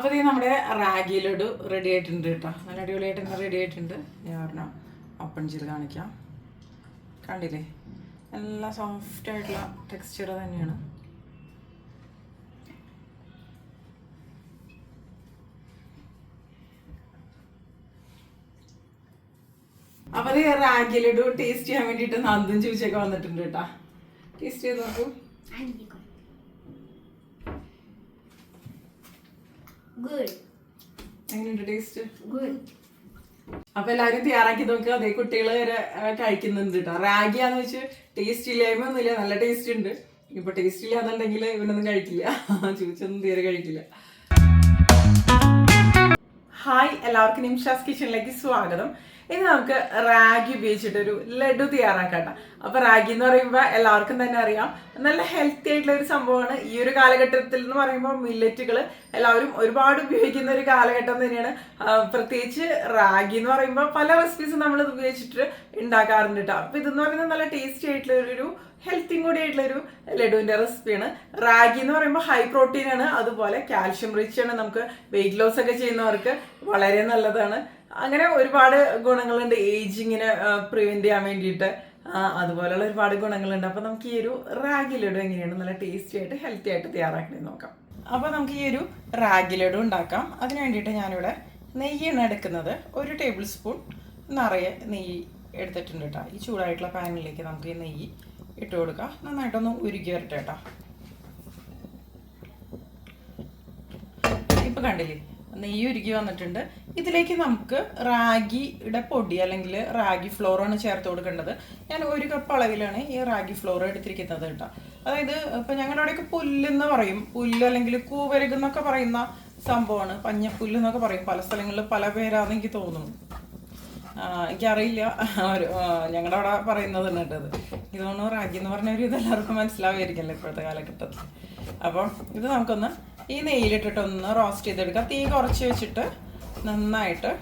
അപ്പോൾ ഇത് നമ്മുടെ റാഗി ലഡു റെഡി ആയിട്ടുണ്ട് കേട്ടോ. നല്ല അടിപൊളിയായിട്ട് തന്നെ റെഡി ആയിട്ടുണ്ട് ഞാൻ പറഞ്ഞ ഓപ്പൺ ചെയ്ത് കാണിക്കാം. കണ്ടില്ലേ? നല്ല സോഫ്റ്റ് ആയിട്ടുള്ള ടെക്സ്ചർ തന്നെയാണ്. അപ്പൊ ഈ റാഗി ലഡു ടേസ്റ്റ് ചെയ്യാൻ വേണ്ടിയിട്ട് നന്ദും ചോദിച്ചൊക്കെ വന്നിട്ടുണ്ട് കേട്ടാ. ടേസ്റ്റ് ചെയ്ത് നോക്കൂ. എങ്ങനെയുണ്ട് ടേസ്റ്റ് ഗുഡ് അപ്പൊ എല്ലാരും തയ്യാറാക്കി നോക്കുക അതേ കുട്ടികൾ വരെ കഴിക്കുന്നുണ്ട് കേട്ടോ റാഗിയാന്ന് വെച്ച് ടേസ്റ്റ് ഇല്ലായ്മ ഒന്നുമില്ല. നല്ല ടേസ്റ്റ് ഉണ്ട്. ഇപ്പൊ ടേസ്റ്റ് ഇല്ലാന്നുണ്ടെങ്കിൽ ഇവനൊന്നും കഴിക്കില്ല. ചോദിച്ചൊന്നും തീരെ കഴിക്കില്ല. ഹായ് എല്ലാവർക്കും നിംഷാസ് കിച്ചണിലേക്ക് സ്വാഗതം. ഇനി നമുക്ക് റാഗി ഉപയോഗിച്ചിട്ട് ഒരു ലഡു തയ്യാറാക്കട്ടെ അപ്പൊ റാഗി എന്ന് പറയുമ്പോൾ എല്ലാവർക്കും തന്നെ അറിയാം. നല്ല ഹെൽത്തി ആയിട്ടുള്ള ഒരു സംഭവമാണ്. ഈ ഒരു കാലഘട്ടത്തിൽ എന്ന് പറയുമ്പോൾ മില്ലറ്റുകൾ എല്ലാവരും ഒരുപാട് ഉപയോഗിക്കുന്ന ഒരു കാലഘട്ടം തന്നെയാണ്. പ്രത്യേകിച്ച് റാഗി എന്ന് പറയുമ്പോൾ പല റെസിപ്പീസും നമ്മൾ ഉപയോഗിച്ചിട്ട് ഉണ്ടാക്കാറുണ്ട് കേട്ടോ. അപ്പൊ ഇതെന്ന് പറയുന്നത് നല്ല ടേസ്റ്റി ആയിട്ടുള്ള ഒരു ഹെൽത്തിയും കൂടി ആയിട്ടുള്ള ഒരു ലഡുവിന്റെ റെസിപ്പിയാണ് റാഗി എന്ന് പറയുമ്പോൾ ഹൈ പ്രോട്ടീൻ ആണ്. അതുപോലെ കാൽഷ്യം റിച്ച് ആണ്. നമുക്ക് വെയിറ്റ് ലോസ് ഒക്കെ ചെയ്യുന്നവർക്ക് വളരെ നല്ലതാണ്. അങ്ങനെ ഒരുപാട് ഗുണങ്ങളുണ്ട്. ഏജിങ്ങിനെ പ്രിവെന്റ് ചെയ്യാൻ വേണ്ടിയിട്ട്. അതുപോലെയുള്ള ഒരുപാട് ഗുണങ്ങളുണ്ട്. അപ്പൊ നമുക്ക് ഈ ഒരു റാഗി ലഡു എങ്ങനെയാണ് നല്ല ടേസ്റ്റി ആയിട്ട് ഹെൽത്തി ആയിട്ട് തയ്യാറാക്കണേ നോക്കാം. അപ്പൊ നമുക്ക് ഈ ഒരു റാഗി ലഡു ഉണ്ടാക്കാം. അതിന് വേണ്ടിയിട്ട് ഞാനിവിടെ നെയ്യാണ് എടുക്കുന്നത് ഒരു ടേബിൾ സ്പൂൺ നിറയെ നെയ്യ് എടുത്തിട്ടുണ്ട് കേട്ടോ ഈ ചൂടായിട്ടുള്ള പാനിലേക്ക് നമുക്ക് ഈ നെയ്യ് ഇട്ട് കൊടുക്കുക നന്നായിട്ടൊന്ന് ഉരുക്കി വരട്ടെ കേട്ടോ. ഇപ്പം കണ്ടില്ലേ? നെയ്യ് ഉരുക്കി വന്നിട്ടുണ്ട്. ഇതിലേക്ക് നമുക്ക് റാഗിയുടെ പൊടി അല്ലെങ്കിൽ റാഗി ഫ്ലോറാണ് ചേർത്ത് കൊടുക്കേണ്ടത്. ഞാൻ ഒരു കപ്പ് അളവിലാണ് ഈ റാഗി ഫ്ലോർ എടുത്തിരിക്കുന്നത് കേട്ടോ. അതായത് ഇപ്പം ഞങ്ങളുടെ അവിടെയൊക്കെ പുല്ലെന്ന് പറയും. പുല്ല് അല്ലെങ്കിൽ കൂവരകെന്നൊക്കെ പറയുന്ന സംഭവമാണ്. പഞ്ഞപ്പുല്ല് എന്നൊക്കെ പറയും. പല സ്ഥലങ്ങളിൽ പല പേരാന്ന് എനിക്ക് തോന്നുന്നു. എനിക്കറിയില്ല. ഞങ്ങളുടെ അവിടെ പറയുന്നത് കേട്ടത് ഇത് തോന്നുന്നു റാഗി എന്ന് പറഞ്ഞ ഒരു ഇത് എല്ലാവർക്കും മനസ്സിലാവുമായിരിക്കല്ലോ ഇപ്പോഴത്തെ കാലഘട്ടത്തിൽ അപ്പം ഇത് നമുക്കൊന്ന് ഈ നെയ്യിലിട്ടിട്ട് ഒന്ന് റോസ്റ്റ് ചെയ്തെടുക്കാം. തീ കുറച്ച് വെച്ചിട്ട് നന്നായിട്ട്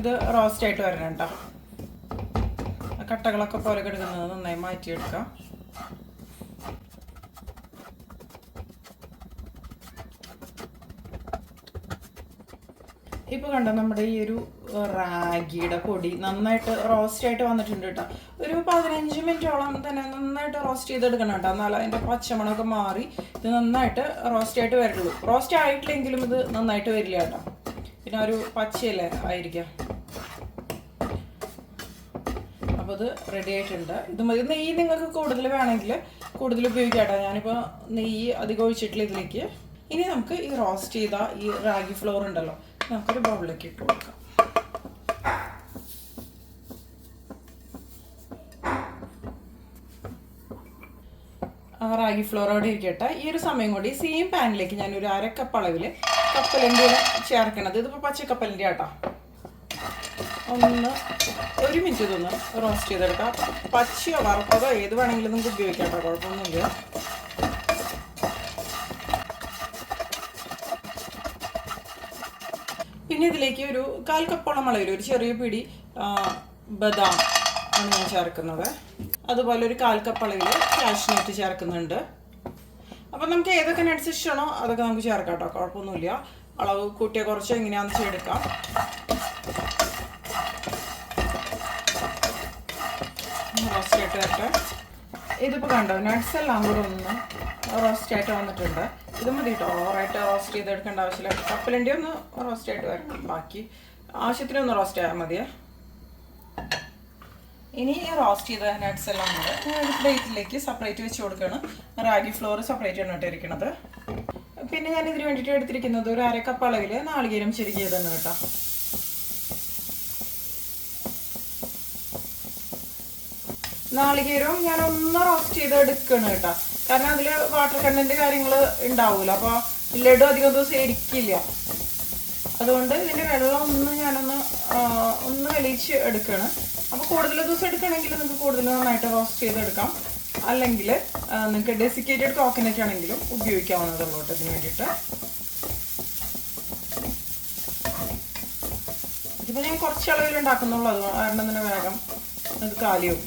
ഇത് റോസ്റ്റ് ആയിട്ട് വരണം കേട്ടോ കട്ടകളൊക്കെ പോലെ കിടക്കുന്നത് നന്നായി മാറ്റിയെടുക്കാം. ഇപ്പൊ കണ്ട നമ്മുടെ ഈ ഒരു റാഗിയുടെ പൊടി നന്നായിട്ട് റോസ്റ്റ് ആയിട്ട് വന്നിട്ടുണ്ട് കേട്ടോ ഒരു പതിനഞ്ച് മിനിറ്റോളം തന്നെ നന്നായിട്ട് റോസ്റ്റ് ചെയ്തെടുക്കണം കേട്ടോ എന്നാൽ അതിന്റെ പച്ചമണമൊക്കെ മാറി ഇത് നന്നായിട്ട് റോസ്റ്റ് ആയിട്ട് വരുള്ളൂ റോസ്റ്റ് ആയിട്ടില്ലെങ്കിലും ഇത് നന്നായിട്ട് വരില്ല കേട്ടോ പിന്നെ ഒരു പച്ചയല്ലേ ആയിരിക്കാം. അപ്പോൾ ഇത് റെഡി ആയിട്ടുണ്ട്. ഇത് മതി. നെയ്യ് നിങ്ങൾക്ക് കൂടുതൽ വേണമെങ്കിൽ കൂടുതൽ ഉപയോഗിക്കാം കേട്ടോ ഞാനിപ്പോൾ നെയ്യ് അധികം ഒഴിച്ചിട്ടില്ല ഇതിലേക്ക്. ഇനി നമുക്ക് ഈ റോസ്റ്റ് ചെയ്ത ഈ റാഗി ഫ്ലോർ ഉണ്ടല്ലോ നമുക്കൊരു ബൗളിലേക്ക് ഇട്ട് കൊടുക്കാം. റാഗി ഫ്ലോറോടെ ഇരിക്കട്ടെ. ഈ ഒരു സമയം കൂടി സെയിം പാനിലേക്ക് ഞാൻ ഒരു അര കപ്പ് അളവിൽ കപ്പലണ്ടി ചേർക്കണത്. ഇതിപ്പോൾ പച്ചക്കപ്പലണ്ടി ആട്ടോ. ഒന്ന് ഒരു മിനിറ്റ് ഇതൊന്ന് റോസ്റ്റ് ചെയ്തെടുക്കാം. പച്ചയോ വറുത്തതോ ഏത് വേണമെങ്കിലും നമുക്ക് ഉപയോഗിക്കാം കേട്ടോ കുഴപ്പമൊന്നുമില്ല. പിന്നെ ഇതിലേക്ക് ഒരു കാൽ കപ്പോളം അളവിൽ ഒരു ചെറിയ പിടി ബദാം ആണ് ഞാൻ ചേർക്കുന്നത്. അതുപോലെ ഒരു കാൽ കപ്പ് അളവിൽ കാഷ്നട്ട് ചേർക്കുന്നുണ്ട്. അപ്പം നമുക്ക് ഏതൊക്കെ നട്ട്സ് ഇഷ്ടമാണോ അതൊക്കെ നമുക്ക് ചേർക്കാം കേട്ടോ കുഴപ്പമൊന്നുമില്ല. അളവ് കൂട്ടിയ കുറച്ച് എങ്ങനെയാണെന്ന് വെച്ചാൽ എടുക്കാം. റോസ്റ്റ് ആയിട്ട് വരട്ടെ. ഇതിപ്പോൾ കണ്ടോ നട്ട്സ് എല്ലാം കൂടെ ഒന്ന് റോസ്റ്റ് ആയിട്ട് വന്നിട്ടുണ്ട്. ഇത് മതി കേട്ടോ ഓവറായിട്ട് റോസ്റ്റ് ചെയ്തെടുക്കേണ്ട ആവശ്യമില്ല. കപ്പലിന്റെ ഒന്ന് റോസ്റ്റ് ആയിട്ട് വരണം ബാക്കി ആവശ്യത്തിനൊന്ന് റോസ്റ്റ് ആയാൽ മതിയേ. ഇനി റോസ്റ്റ് ചെയ്ത നട്ട്സ് എല്ലാം കൂടെ ഞാൻ പ്ലേറ്റിലേക്ക് സെപ്പറേറ്റ് വെച്ച് കൊടുക്കുകയാണ്. റാഗി ഫ്ലോർ സെപ്പറേറ്റ് ആണ് കേട്ടോ ഇരിക്കുന്നത് പിന്നെ ഞാൻ ഇതിന് വേണ്ടിയിട്ട് എടുത്തിരിക്കുന്നത് ഒരു അര കപ്പ് അളവിൽ നാളികേരം ചെരുകിയതെന്ന് കേട്ടോ. നാളികേരവും ഞാൻ ഒന്ന് റോസ്റ്റ് ചെയ്ത് എടുക്കണം കേട്ടോ. കാരണം അതിൽ വാട്ടർ കണ്ടന്റ് കാര്യങ്ങൾ ഉണ്ടാവൂല. അപ്പോൾ ലഡു അധികം ദിവസം ഇരിക്കില്ല. അതുകൊണ്ട് ഇതിന്റെ വെള്ളം ഒന്ന് ഞാനൊന്ന് ഒന്ന് വലിച്ച് എടുക്കണം അപ്പോൾ കൂടുതൽ ദിവസം എടുക്കണമെങ്കിൽ നിങ്ങൾക്ക് കൂടുതൽ നന്നായിട്ട് റോസ്റ്റ് ചെയ്തെടുക്കാം. അല്ലെങ്കിൽ നിങ്ങൾക്ക് ഡെസിക്കേറ്റഡ് കോക്കനറ്റ് ആണെങ്കിലും ഉപയോഗിക്കാവുന്നതുള്ളൂ കേട്ടോ ഇതിന് വേണ്ടിയിട്ട്. ഇതിപ്പോൾ ഞാൻ കുറച്ച് അളവിൽ ഉണ്ടാക്കുന്നുള്ളൂ. അത് കാരണം തന്നെ വേഗം അത് കാലിയാവും.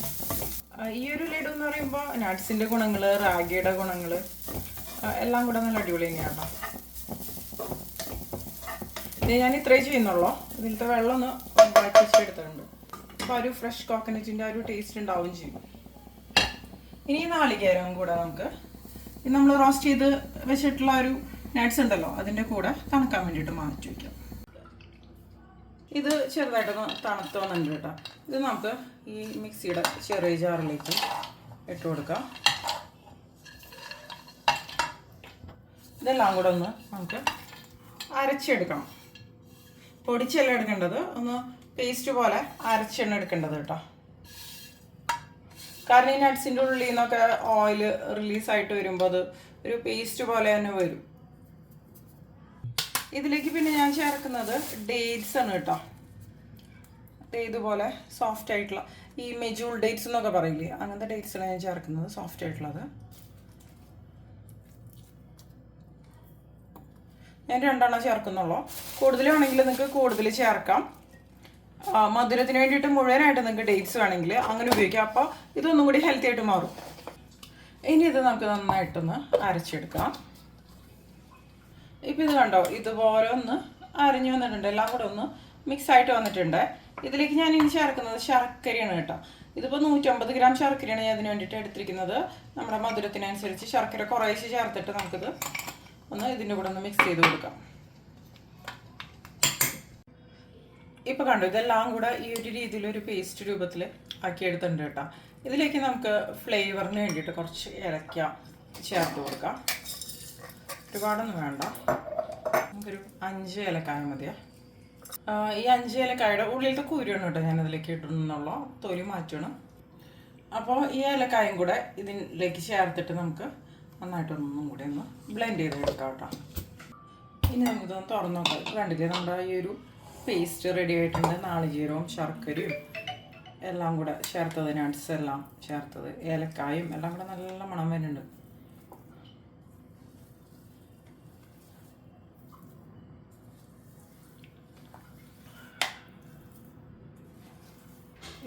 ആ, ഈ ഒരു ലഡു എന്ന് പറയുമ്പോൾ നട്ട്സിന്റെ ഗുണങ്ങൾ റാഗിയുടെ ഗുണങ്ങൾ എല്ലാം കൂടെ നല്ല അടിപൊളി തന്നെയാണ് ഞാൻ ഇത്രേ ചെയ്യുന്നുള്ളൂ. ഇതിലത്തെ വെള്ളം ഒന്ന് വറ്റിച്ചെടുത്തിട്ടുണ്ട് അപ്പോൾ ഒരു ഫ്രഷ് കോക്കനറ്റിന്റെ ആ ഒരു ടേസ്റ്റ് ഉണ്ടാവുകയും ചെയ്യും. ഇനി നാളികേരവും കൂടെ നമുക്ക് നമ്മൾ റോസ്റ്റ് ചെയ്ത് വെച്ചിട്ടുള്ള ഒരു നട്ട്സ് ഉണ്ടല്ലോ അതിന്റെ കൂടെ തണുക്കാൻ വേണ്ടിയിട്ട് മാറ്റി വയ്ക്കാം ഇത് ചെറുതായിട്ടൊന്ന് തണുത്ത് വന്നിട്ടുണ്ട് കേട്ടോ. ഇത് നമുക്ക് ഈ മിക്സിയുടെ ചെറിയ ജാറിലേക്ക് ഇട്ട് കൊടുക്കാം. ഇതെല്ലാം കൂടെ ഒന്ന് നമുക്ക് അരച്ചെടുക്കണം. പൊടിച്ചല്ല എടുക്കേണ്ടത്? ഒന്ന് പേസ്റ്റ് പോലെ അരച്ചെണ്ണ എടുക്കേണ്ടത് കേട്ടോ. കാരണം ഈ നട്ട്സിന്റെ ഉള്ളിൽ നിന്നൊക്കെ ഓയിൽ റിലീസായിട്ട് വരുമ്പോൾ അത് ഒരു പേസ്റ്റ് പോലെ തന്നെ വരും. ഇതിലേക്ക് പിന്നെ ഞാൻ ചേർക്കുന്നത് ഡേറ്റ്സ് ആണ് കേട്ടോ. ഇതുപോലെ സോഫ്റ്റ് ആയിട്ടുള്ള ഈ മെജൂൾ ഡേറ്റ്സ് എന്നൊക്കെ പറയില്ലേ അങ്ങനത്തെ ഡേറ്റ്സ് ആണ് ഞാൻ ചേർക്കുന്നത് സോഫ്റ്റ് ആയിട്ടുള്ളത്. ഞാൻ രണ്ടെണ്ണം ചേർക്കുന്നുള്ളൂ. കൂടുതലാണെങ്കിൽ നിങ്ങൾക്ക് കൂടുതൽ ചേർക്കാം. മധുരത്തിന് വേണ്ടിയിട്ട് മുഴുവനായിട്ട് നിങ്ങൾക്ക് ഡേറ്റ്സ് വേണമെങ്കിൽ അങ്ങനെ ഉപയോഗിക്കാം. അപ്പോൾ ഇതൊന്നും കൂടി ഹെൽത്തി ആയിട്ട് മാറും. ഇനി ഇത് നമുക്ക് നന്നായിട്ടൊന്ന് അരച്ചെടുക്കാം. ഇപ്പം ഇത് കണ്ടോ ഇതുപോലെ ഒന്ന് അരഞ്ഞു വന്നിട്ടുണ്ട്. എല്ലാം കൂടെ ഒന്ന് മിക്സ് ആയിട്ട് വന്നിട്ടുണ്ട്. ഇതിലേക്ക് ഞാൻ ഇനി ചേർക്കുന്നത് ശർക്കരയാണ് കേട്ടോ. ഇതിപ്പോൾ നൂറ്റമ്പത് ഗ്രാം ശർക്കരയാണ് ഞാൻ ഇതിന് വേണ്ടിയിട്ട് എടുത്തിരിക്കുന്നത്. നമ്മുടെ മധുരത്തിനനുസരിച്ച് ശർക്കര കുറേശ്ശെ ചേർത്തിട്ട് നമുക്കിത് ഒന്ന് ഇതിന്റെ കൂടെ ഒന്ന് മിക്സ് ചെയ്ത് കൊടുക്കാം. ഇപ്പൊ കണ്ടു ഇതെല്ലാം കൂടെ ഈ ഒരു രീതിയിൽ ഒരു പേസ്റ്റ് രൂപത്തിൽ ആക്കിയെടുത്തിട്ടുണ്ട് കേട്ടോ. ഇതിലേക്ക് നമുക്ക് ഫ്ലേവറിന് വേണ്ടിയിട്ട് കുറച്ച് ഇലക്ക ചേർത്ത് കൊടുക്കാം. ഒരുപാടൊന്നും വേണ്ട. നമുക്കൊരു അഞ്ച് ഏലക്കായ മതിയാ. ഈ അഞ്ച് ഏലക്കായുടെ ഉള്ളിലത്തെ കുരുവാണ് കേട്ടോ ഞാൻ ഇതിലേക്ക് ഇടുന്നുള്ള തൊലി മാറ്റണം അപ്പോൾ ഈ ഏലക്കായും കൂടെ ഇതിലേക്ക് ചേർത്തിട്ട് നമുക്ക് നന്നായിട്ടൊന്നും കൂടി ഒന്ന് ബ്ലെൻഡ് ചെയ്ത് എടുക്കാം കേട്ടോ. ഇനി നമുക്കിതൊന്ന് തുറന്നു നോക്കാം. കണ്ടില്ലേ നമ്മുടെ ഈ ഒരു പേസ്റ്റ് റെഡി ആയിട്ടുണ്ട്. നാളികീരവും ശർക്കരയും എല്ലാം കൂടെ ചേർത്തത് നട്ട്സ് എല്ലാം ചേർത്തത് ഏലക്കായും എല്ലാം കൂടെ നല്ല മണം വരുന്നുണ്ട്.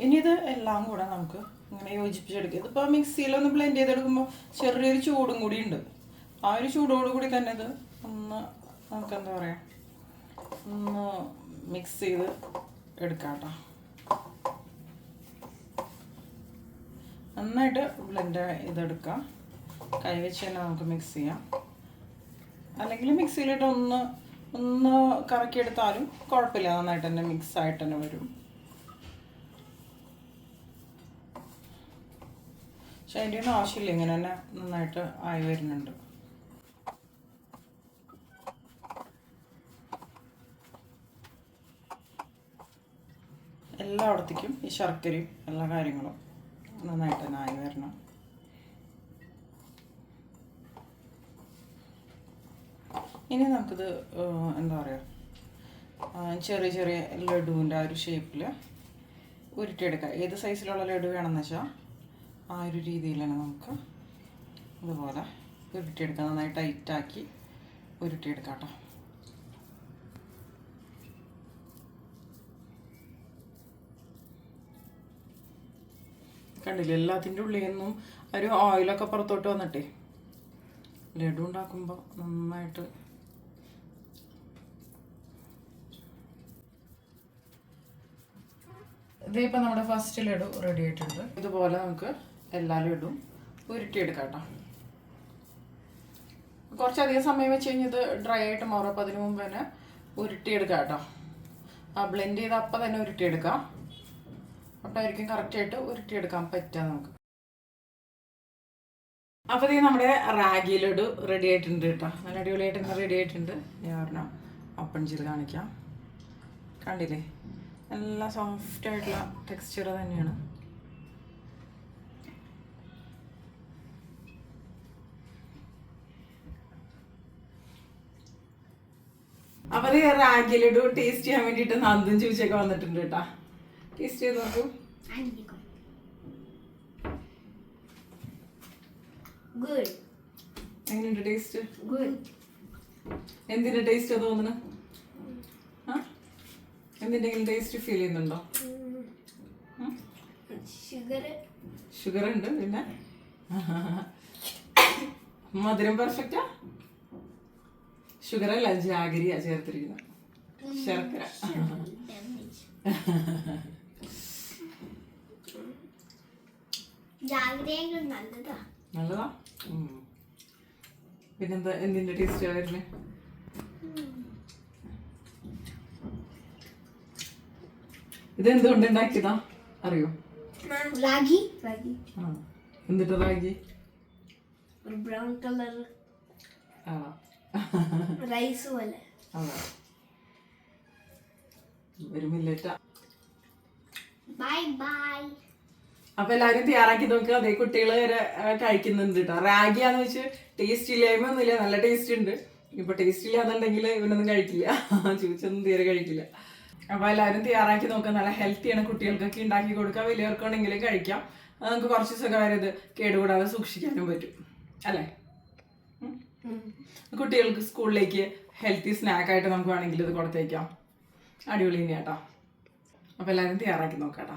ഇനി ഇത് എല്ലാം കൂടെ നമുക്ക് ഇങ്ങനെ യോജിപ്പിച്ചെടുക്കുക ഇതിപ്പോൾ മിക്സിയിലൊന്ന് ബ്ലെൻഡ് ചെയ്തെടുക്കുമ്പോൾ ചെറിയൊരു ചൂടും കൂടി ഉണ്ട്. ആ ഒരു ചൂടോടുകൂടി തന്നെ ഇത് ഒന്ന് നമുക്ക് എന്താ പറയുക ഒന്ന് മിക്സ് ചെയ്ത് എടുക്കാം കേട്ടോ നന്നായിട്ട് ബ്ലെൻഡ് ഇതെടുക്കാം കൈ വെച്ച് തന്നെ നമുക്ക് മിക്സ് ചെയ്യാം. അല്ലെങ്കിൽ മിക്സിയിലിട്ട് ഒന്ന് ഒന്ന് കറക്കിയെടുത്താലും കുഴപ്പമില്ല. നന്നായിട്ട് തന്നെ മിക്സ് ആയിട്ട് തന്നെ വരും. പക്ഷെ അതിന്റെ ഒന്നും ആവശ്യമില്ല. ഇങ്ങനെ തന്നെ നന്നായിട്ട് ആയി വരുന്നുണ്ട്. എല്ലായിടത്തേക്കും ഈ ശർക്കരയും എല്ലാ കാര്യങ്ങളും നന്നായിട്ട് തന്നെ ആയി വരണം. ഇനി നമുക്കിത് എന്താ പറയുക ചെറിയ ചെറിയ ലഡുവിന്റെ ആ ഒരു ഷേപ്പിൽ ഉരുട്ടിയെടുക്കാം. ഏത് സൈസിലുള്ള ലഡു വേണമെന്ന് വെച്ചാൽ ആ ഒരു രീതിയിൽ തന്നെ നമുക്ക് ഇതുപോലെ ഉരുട്ടിയെടുക്കാം. നന്നായി ടൈറ്റാക്കി ഉരുട്ടിയെടുക്കാം കേട്ടോ. കണ്ടില്ലേ. എല്ലാത്തിന്റെ ഉള്ളിൽ നിന്നും ഒരു ഓയിലൊക്കെ പുറത്തോട്ട് വന്നിട്ടേ. ലഡു ഉണ്ടാക്കുമ്പോൾ നന്നായിട്ട് ഇതിപ്പോൾ നമ്മുടെ ഫസ്റ്റ് ലഡു റെഡി ആയിട്ടുണ്ട്. ഇതുപോലെ നമുക്ക് എല്ലാ ലഡും ഉരുട്ടിയെടുക്കാം കേട്ടോ കുറച്ചധികം സമയം വെച്ച് കഴിഞ്ഞാൽ ഇത് ഡ്രൈ ആയിട്ട് മാറും. അപ്പോൾ അതിന് മുമ്പ് തന്നെ ഉരുട്ടിയെടുക്കാം കേട്ടോ ആ ബ്ലെൻഡ് ചെയ്ത് അപ്പം തന്നെ ഉരുട്ടിയെടുക്കാം. അപ്പോഴായിരിക്കും കറക്റ്റായിട്ട് ഉരുട്ടിയെടുക്കാൻ പറ്റുക നമുക്ക്. അപ്പോൾ ഇത് നമ്മുടെ റാഗി ലഡു റെഡി ആയിട്ടുണ്ട് കേട്ടോ. നല്ല അടിപൊളിയായിട്ട് ഇന്ന് റെഡി ആയിട്ടുണ്ട്. ഞാൻ പറഞ്ഞ ഓപ്പൺ ചെയ്ത് കാണിക്കാം. കണ്ടില്ലേ? നല്ല സോഫ്റ്റ് ആയിട്ടുള്ള ടെക്സ്ചർ തന്നെയാണ്. അപ്പോൾ ഈ റാഗി ലഡു ടേസ്റ്റ് ചെയ്യാൻ വേണ്ടിയിട്ട് നന്ദും ചോദിച്ചൊക്കെ വന്നിട്ടുണ്ട് കേട്ടോ. ടേസ്റ്റ് ചെയ്ത് നോക്കൂ Good. എങ്ങനെയുണ്ട് ടേസ്റ്റ് Good. എന്തിന്റെ ടേസ്റ്റ് തോന്നുന്നു ആ എന്തിന്റെങ്കിലും ടേസ്റ്റ് ഫീൽ ചെയ്യുന്നുണ്ടോ. ഷുഗർ ഉണ്ട് പിന്നെ മധുരം പെർഫെക്റ്റാ ഷുഗർ അല്ല ജാഗരിയാ ചേർത്തിരിക്കുന്നത്. ശർക്കര. ജാഗ്രതയെങ്കിലും നല്ലതാ. നല്ലതാ? ഉം. പിന്നെന്താ? എന്തിന്റെ ടേസ്റ്റ് വരുന്നേ? ഇത് എന്തുകൊണ്ട് ഉണ്ടാക്കിയതാ? അറിയോ? റാഗി. എന്നിട്ട് റാഗി? ബ്രൗൺ കളർ റൈസ് പോലെ. ഒരു മില്ലറ്റാ ബൈ ബൈ. അപ്പൊ എല്ലാരും തയ്യാറാക്കി നോക്കുക അതേ കുട്ടികൾ വരെ കഴിക്കുന്നുണ്ട് കേട്ടോ റാഗിയാന്ന് വെച്ച് ടേസ്റ്റ് ഇല്ലായ്മ ഒന്നുമില്ല. നല്ല ടേസ്റ്റ് ഉണ്ട്. ഇപ്പൊ ടേസ്റ്റ് ഇല്ലാന്നുണ്ടെങ്കിൽ ഇവനൊന്നും കഴിക്കില്ല. ചൂച്ചൊന്നും തീരെ കഴിക്കില്ല. അപ്പൊ എല്ലാവരും തയ്യാറാക്കി നോക്കുക നല്ല ഹെൽത്തിയാണ് കുട്ടികൾക്കൊക്കെ ഉണ്ടാക്കി കൊടുക്കുക വലിയവർക്കാണെങ്കിലും കഴിക്കാം. അത് നമുക്ക് കുറച്ച് ദിവസമൊക്കെ വരെ ഇത് കേടുകൂടാതെ സൂക്ഷിക്കാനും പറ്റും. അല്ലേ? കുട്ടികൾക്ക് സ്കൂളിലേക്ക് ഹെൽത്തി സ്നാക്കായിട്ട് നമുക്ക് വേണമെങ്കിൽ ഇത് കൊടുത്തേക്കാം. അടിപൊളി തന്നെയാട്ടോ അപ്പൊ എല്ലാവരും തയ്യാറാക്കി നോക്കാട്ടോ